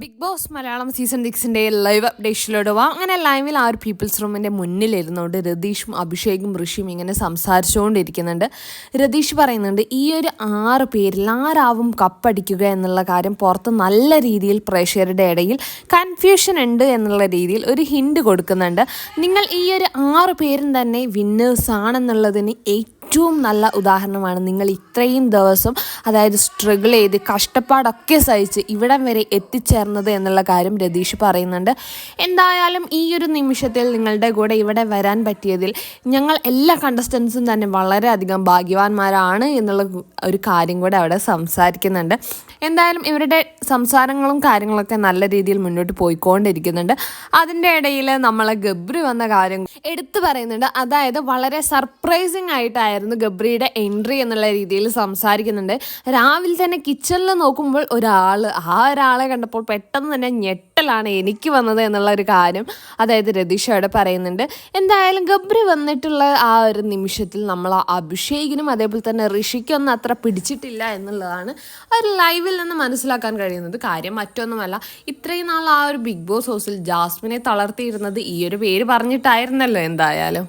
Big Boss Malayalam season സിക്സിന്റെ live അപ്ഡേഷനിലൂടെ വാ. അങ്ങനെ ലൈവിൽ ആ ഒരു പീപ്പിൾസ് റൂമിന്റെ മുന്നിലിരുന്നുകൊണ്ട് രതീഷും അഭിഷേകും ഋഷിയും ഇങ്ങനെ സംസാരിച്ചുകൊണ്ടിരിക്കുന്നുണ്ട്. രതീഷ് പറയുന്നുണ്ട് ഈ ഒരു ആറ് പേരിൽ ആരാവും കപ്പടിക്കുക എന്നുള്ള കാര്യം പുറത്ത് നല്ല രീതിയിൽ പ്രേക്ഷകരുടെ ഇടയിൽ കൺഫ്യൂഷൻ ഉണ്ട് എന്നുള്ള രീതിയിൽ ഒരു ഹിൻഡ് കൊടുക്കുന്നുണ്ട്. നിങ്ങൾ ഈ ഒരു ആറ് പേരും തന്നെ വിന്നേഴ്സ് ആണെന്നുള്ളതിന് ഏറ്റവും ഏറ്റവും നല്ല ഉദാഹരണമാണ് നിങ്ങൾ ഇത്രയും ദിവസം അതായത് സ്ട്രഗിൾ ചെയ്ത് കഷ്ടപ്പാടൊക്കെ സഹിച്ച് ഇവിടം വരെ എത്തിച്ചേർന്നത് എന്നുള്ള കാര്യം രതീഷ് പറയുന്നുണ്ട്. എന്തായാലും ഈ ഒരു നിമിഷത്തിൽ നിങ്ങളുടെ കൂടെ ഇവിടെ വരാൻ പറ്റിയതിൽ ഞങ്ങൾ എല്ലാ കണ്ടസ്റ്റൻസും തന്നെ വളരെയധികം ഭാഗ്യവാന്മാരാണ് എന്നുള്ള ഒരു കാര്യം കൂടെ അവിടെ സംസാരിക്കുന്നുണ്ട്. എന്തായാലും ഇവരുടെ സംസാരങ്ങളും കാര്യങ്ങളൊക്കെ നല്ല രീതിയിൽ മുന്നോട്ട് പോയിക്കൊണ്ടിരിക്കുന്നുണ്ട്. അതിന്റെ ഇടയിൽ നമ്മളെ ഗബ്രി വന്ന കാര്യം എടുത്തു പറയുന്നുണ്ട്. അതായത് വളരെ സർപ്രൈസിങ് ആയിട്ടായിരുന്നു ഗബ്രിയുടെ എൻട്രി എന്നുള്ള രീതിയിൽ സംസാരിക്കുന്നുണ്ട്. രാവിലെ തന്നെ കിച്ചണിൽ നോക്കുമ്പോൾ ഒരാൾ ആ ഒരാളെ കണ്ടപ്പോൾ പെട്ടെന്ന് തന്നെ ഞെട്ടലാണ് എനിക്ക് വന്നത് എന്നുള്ള ഒരു കാര്യം അതായത് രതീഷ് അവിടെ പറയുന്നുണ്ട്. എന്തായാലും ഗബ്രി വന്നിട്ടുള്ള ആ ഒരു നിമിഷത്തിൽ നമ്മൾ അഭിഷേകിനും അതേപോലെ തന്നെ ഋഷിക്കൊന്നും അത്ര പിടിച്ചിട്ടില്ല എന്നുള്ളതാണ് ഒരു ലൈവിൽ നിന്ന് മനസ്സിലാക്കാൻ കഴിയുന്നത്. കാര്യം മറ്റൊന്നുമല്ല ഇത്രയും നാൾ ആ ഒരു ബിഗ് ബോസ് ഹൗസിൽ ജാസ്മിനെ തളർത്തിയിരുന്നത് ഈ ഒരു പേര് പറഞ്ഞിട്ടായിരുന്നല്ലോ എന്തായാലും.